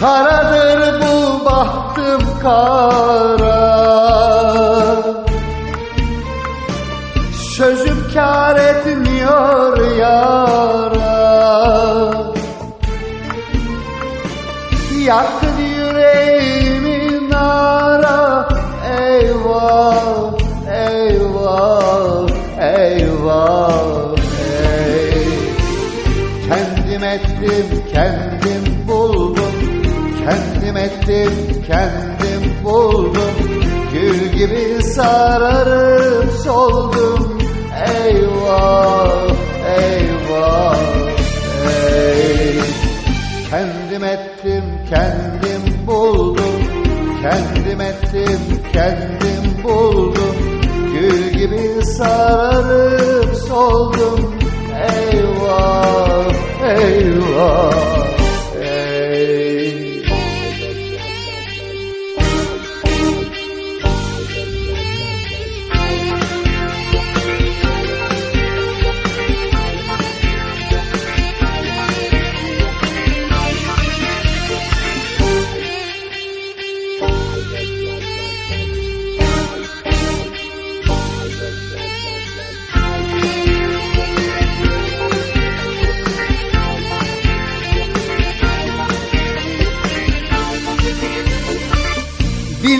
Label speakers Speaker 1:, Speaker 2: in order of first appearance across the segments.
Speaker 1: Karadır bu bahtım kara. Sözüm kar etmiyor yara. Yaktı yüreğimi nara. Eyvah, eyvah, eyvah ey. Kendim ettim, Kendim ettim, kendim buldum. Gül gibi sararıp soldum. Eyvah, eyvah, ey. Kendim ettim, kendim buldum. Kendim ettim, kendim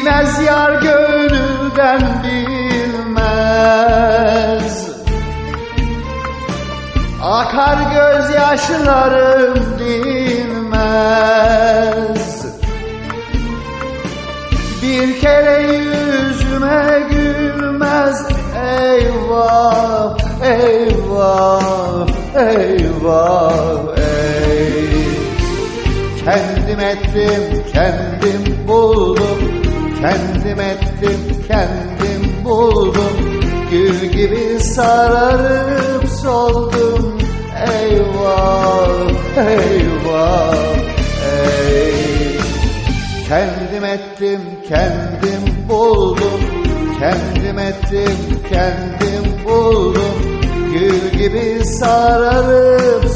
Speaker 1: Bilmez yar gönülden bilmez. Akar gözyaşlarım dinmez. Bir kere yüzüme gülmez. Eyvah, eyvah, eyvah, ey. Kendim ettim, kendim buldum Kendim ettim, kendim buldum. Gül gibi sararıp soldum. Eyvah, eyvah, ey. Kendim ettim, kendim buldum. Kendim ettim, kendim buldum. Gül gibi sararıp